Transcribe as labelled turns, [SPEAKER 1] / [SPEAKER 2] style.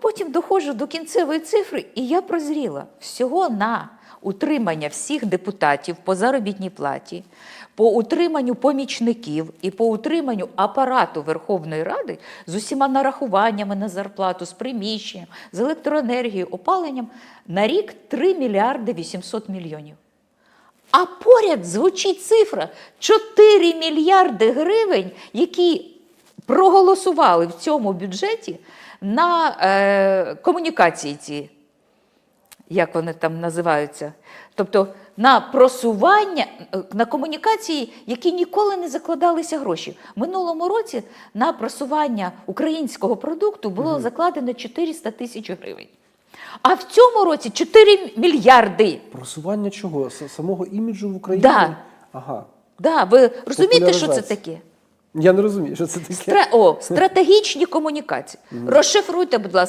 [SPEAKER 1] потім доходжу до кінцевої цифри, і я прозріла всього на утримання всіх депутатів по заробітній платі, по утриманню помічників і по утриманню апарату Верховної Ради з усіма нарахуваннями на зарплату, з приміщенням, з електроенергією, опаленням на рік 3 мільярди 800 мільйонів. А поряд звучить цифра 4 мільярди гривень, які проголосували в цьому бюджеті на е, комунікації ці, як вони там називаються. Тобто на просування, на комунікації, які ніколи не закладалися гроші. В минулому році на просування українського продукту було закладено 400 тисяч гривень. А в цьому році 4 мільярди.
[SPEAKER 2] Просування чого? Самого іміджу в Україні?
[SPEAKER 1] Да.
[SPEAKER 2] Ага.
[SPEAKER 1] Да, ви розумієте, що це таке?
[SPEAKER 2] Я не розумію, що це таке.
[SPEAKER 1] Стра... О, стратегічні комунікації. Розшифруйте, будь ласка.